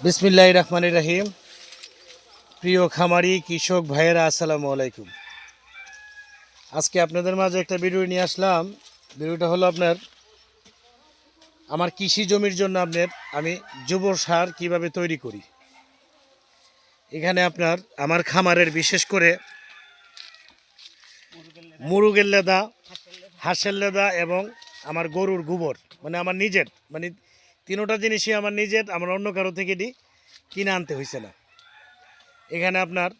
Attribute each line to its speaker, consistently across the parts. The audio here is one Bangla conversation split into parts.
Speaker 1: বিসমিল্লাহ রহমান রাহিম। প্রিয় খামারি, কৃষক ভাইয়েরা, আসসালামু আলাইকুম। আজকে আপনাদের মাঝে একটা ভিডিও নিয়ে আসলাম। ভিডিওটা হলো আপনার, আমার কৃষি জমির জন্য আপনার, আমি জৈব সার কীভাবে তৈরি করি। এখানে আপনার, আমার খামারের বিশেষ করে মুরুগের লেদা, হাঁসের লেদা এবং আমার গরুর গোবর মানে আমার নিজের মানে তিনোটা জিনিসই আমার নিজের, আমার অন্য কারও থেকে এটি কিনে আনতে হয়েছে না। এখানে আপনার,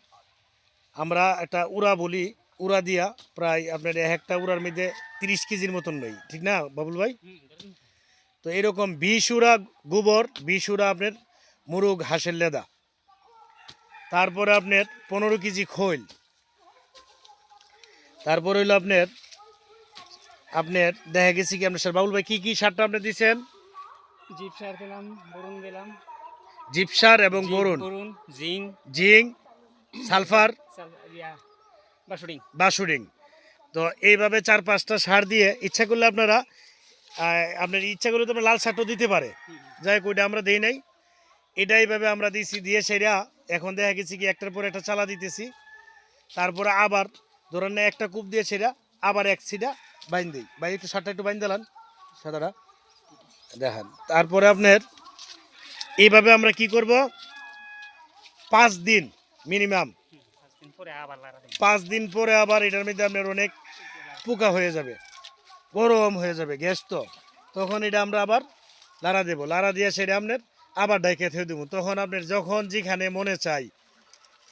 Speaker 1: আমরা একটা উড়া বলি, উড়া দিয়া প্রায় আপনার এক একটা উড়ার মধ্যে তিরিশ কেজির মতন নই, ঠিক না বাবুল ভাই? তো এরকম বিশ উড়া গোবর বিশ উড়া আপনার মুরগ, হাঁসের লেদা। তারপরে আপনার পনেরো কেজি খৈল। তারপর হইল আপনার আপনার দেখা গেছে কি আপনার স্যার বাবুল ভাই, কী কী সারটা আপনি দিচ্ছেন
Speaker 2: জিপ সার দিলাম বরুণ দিলাম
Speaker 1: জিপসার এবং বরুণ।
Speaker 2: বরুণ জিং।
Speaker 1: জিঙ্ক সালফার
Speaker 2: বাসুডিং
Speaker 1: বাসুডিং তো এইভাবে চার পাঁচটা সার দিয়ে ইচ্ছা করলে আপনারা আপনার ইচ্ছা করলে তো আপনার লাল সারটাও দিতে পারে। যাই হোক ওইটা আমরা দিই নাই। এটা এইভাবে আমরা দিয়েছি দিয়ে সেটা এখন দেখা গেছে কি একটার পর একটা চালা দিতেছি। তারপরে আবার ধরেন না একটা কূপ দিয়ে সেটা আবার এক সিটা বাইন দিই। ভাই একটু সারটা একটু বাইন দিলাম সাদাটা। দেখান, তারপরে আপনার এইভাবে আমরা কি করব? পাঁচ দিন মিনিমাম পাঁচ দিন পরে আবার এটার মধ্যে আপনার অনেক পোকা হয়ে যাবে, গরম হয়ে যাবে, গ্যাস তো। তখন এটা আমরা আবার লাড়া দেবো। লাড়া দিয়ে সেটা আপনার আবার ডাইকে থেকে দেবো। তখন আপনার যখন যেখানে মনে চাই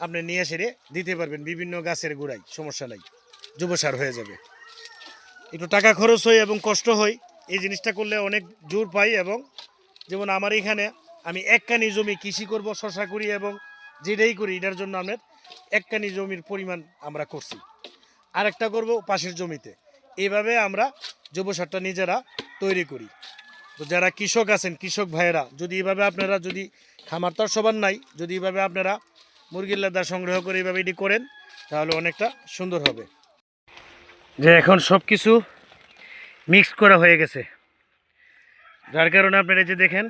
Speaker 1: আপনি নিয়ে সেরে দিতে পারবেন। বিভিন্ন গাছের গোড়ায়, সমস্যা নাই যুব সার হয়ে যাবে। একটু টাকা খরচ হয় এবং কষ্ট হয়। এই জিনিসটা করলে অনেক জোর পাই এবং যেমন আমার এখানে আমি এককানি জমি কৃষি করব শশা করি এবং যেটাই করি, এটার জন্য আপনার এককানি জমির পরিমাণ আমরা করছি। আরেকটা করব পাশের জমিতে। এইভাবে আমরা জৈব সারটা নিজেরা তৈরি করি। তো যারা কৃষক আছেন, কৃষক ভাইয়েরা, যদি এভাবে আপনারা যদি খামার তো সবার নাই, যদি এভাবে আপনারা মুরগির লেদা সংগ্রহ করে এভাবে এটি করেন, তাহলে অনেকটা সুন্দর হবে। যে এখন সব কিছু মিক্স করা হয়ে গেছে। যার কারণে আপনারা যে দেখেন,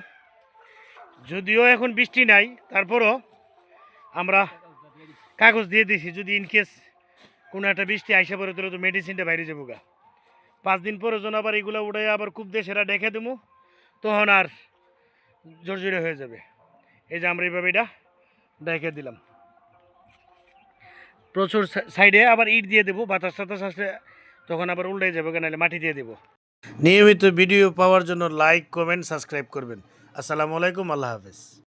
Speaker 1: যদিও এখন বৃষ্টি নাই, তারপরও আমরা কাগজ দিয়ে দিছি, যদি ইনকেস কোনো একটা বৃষ্টি আইসা পরে তাহলে তো মেডিসিনটা বাইরে যাব গা। পাঁচ দিন পরে যেন আবার এগুলো উঠে আবার খুব দিয়ে সেটা ডেকে দেবো তখন আর জর্জরে হয়ে যাবে। এই যে আমরা এইভাবে এটা ডেকে দিলাম। প্রচুর সাইডে আবার ইট দিয়ে দেবো বাতাস টাতাস আসলে তখন আবার উল্টে যাব কেনালে মাটি দিয়ে দেবো। নিয়মিত ভিডিও পাওয়ার জন্য লাইক, কমেন্ট, সাবস্ক্রাইব করবেন। আসসালামু আলাইকুম, আল্লাহ হাফেজ।